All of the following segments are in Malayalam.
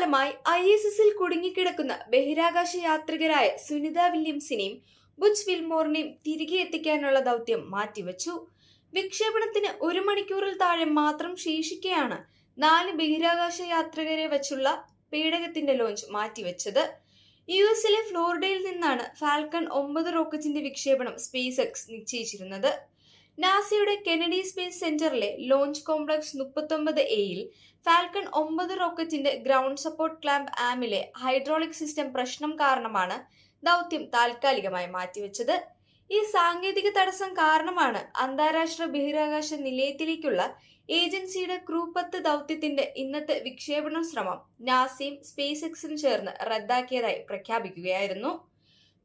കാലമായി ഐ എസ് എസിൽ കുടുങ്ങിക്കിടക്കുന്ന ബഹിരാകാശ യാത്രികരായ സുനിത വില്യംസിനെയും ബുച്ച് വിൽമോറിനെയും തിരികെ എത്തിക്കാനുള്ള ദൗത്യം മാറ്റിവെച്ചു. വിക്ഷേപണത്തിന് ഒരു മണിക്കൂറിൽ താഴെ മാത്രം ശേഷിക്കെയാണ് നാല് ബഹിരാകാശ യാത്രികരെ വച്ചുള്ള പേടകത്തിന്റെ ലോഞ്ച് മാറ്റിവെച്ചത്. യു എസിലെ ഫ്ലോറിഡയിൽ നിന്നാണ് ഫാൽക്കൺ ഒമ്പത് റോക്കറ്റിന്റെ വിക്ഷേപണം സ്പേസ് എക്സ് നിശ്ചയിച്ചിരുന്നത്. നാസയുടെ കെനഡി സ്പേസ് സെന്ററിലെ ലോഞ്ച് കോംപ്ലക്സ് മുപ്പത്തൊമ്പത് എയിൽ ഫാൽക്കൺ ഒമ്പത് റോക്കറ്റിന്റെ ഗ്രൗണ്ട് സപ്പോർട്ട് ക്ലാമ്പ് ആമിലെ ഹൈഡ്രോളിക് സിസ്റ്റം പ്രശ്നം കാരണമാണ് ദൗത്യം താൽക്കാലികമായി മാറ്റിവെച്ചത്. ഈ സാങ്കേതിക തടസ്സം കാരണമാണ് അന്താരാഷ്ട്ര ബഹിരാകാശ നിലയത്തിലേക്കുള്ള ഏജൻസിയുടെ ക്രൂ പത്ത് ദൗത്യത്തിന്റെ ഇന്നത്തെ വിക്ഷേപണ ശ്രമം നാസയും സ്പേസ് എക്സും ചേർന്ന് റദ്ദാക്കിയതായി പ്രഖ്യാപിക്കുകയായിരുന്നു.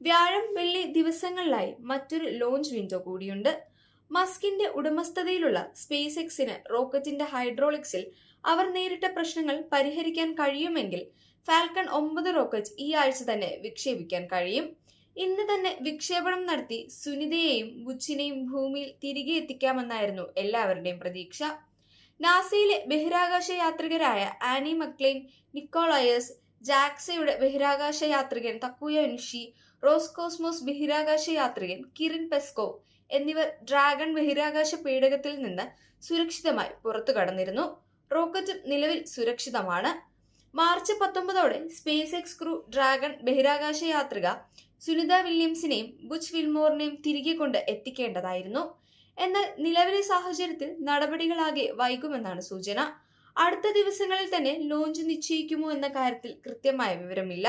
വ്യാഴം വെള്ളി ദിവസങ്ങളിലായി മറ്റൊരു ലോഞ്ച് വിൻഡോ കൂടിയുണ്ട്. മസ്കിന്റെ ഉടമസ്ഥതയിലുള്ള സ്പേസ് എക്സിന് റോക്കറ്റിന്റെ ഹൈഡ്രോളിക്സിൽ അവർ നേരിട്ട പ്രശ്നങ്ങൾ പരിഹരിക്കാൻ കഴിയുമെങ്കിൽ ഫാൽക്കൺ ഒമ്പത് റോക്കറ്റ് ഈ ആഴ്ച തന്നെ വിക്ഷേപിക്കാൻ കഴിയും. ഇന്ന് തന്നെ വിക്ഷേപണം നടത്തി സുനിതയെയും ബുച്ചിനെയും ഭൂമിയിൽ തിരികെ എത്തിക്കാമെന്നായിരുന്നു എല്ലാവരുടെയും പ്രതീക്ഷ. നാസയിലെ ബഹിരാകാശ യാത്രികരായ ആനി മക്ലെയിൻ നിക്കോളയസ് ജാക്സയുടെ ബഹിരാകാശ യാത്രികൻ തക്കുയ റോസ് റോസ്കോസ്മോസ് ബഹിരാകാശ യാത്രികൻ കിറിൻ പെസ്കോ എന്നിവർ ഡ്രാഗൺ ബഹിരാകാശ പേടകത്തിൽ നിന്ന് സുരക്ഷിതമായി പുറത്തു കടന്നിരുന്നു. റോക്കറ്റ് നിലവിൽ സുരക്ഷിതമാണ്. മാർച്ച് പത്തൊമ്പതോടെ സ്പേസ് എക്സ് ക്രൂ ഡ്രാഗൺ ബഹിരാകാശ യാത്രിക സുനിത വില്യംസിനെയും ബുച്ച് വിൽമോറിനെയും തിരികെ കൊണ്ട് എത്തിക്കേണ്ടതായിരുന്നു. എന്നാൽ നിലവിലെ സാഹചര്യത്തിൽ നടപടികളാകെ വൈകുമെന്നാണ് സൂചന. അടുത്ത ദിവസങ്ങളിൽ തന്നെ ലോഞ്ച് നിശ്ചയിക്കുമോ എന്ന കാര്യത്തിൽ കൃത്യമായ വിവരമില്ല.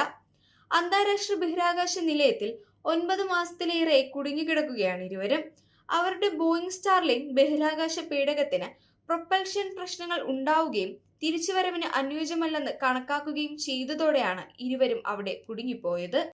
അന്താരാഷ്ട്ര ബഹിരാകാശ നിലയത്തിൽ ഒൻപത് മാസത്തിലേറെ കുടുങ്ങിക്കിടക്കുകയാണ് ഇരുവരും. അവരുടെ ബോയിങ് സ്റ്റാർലൈൻ ബഹിരാകാശ പേടകത്തിന് പ്രൊപ്പൽഷൻ പ്രശ്നങ്ങൾ ഉണ്ടാവുകയും തിരിച്ചുവരവിന് അനുയോജ്യമല്ലെന്ന് കണക്കാക്കുകയും ചെയ്തതോടെയാണ് ഇരുവരും അവിടെ കുടുങ്ങിപ്പോയത്.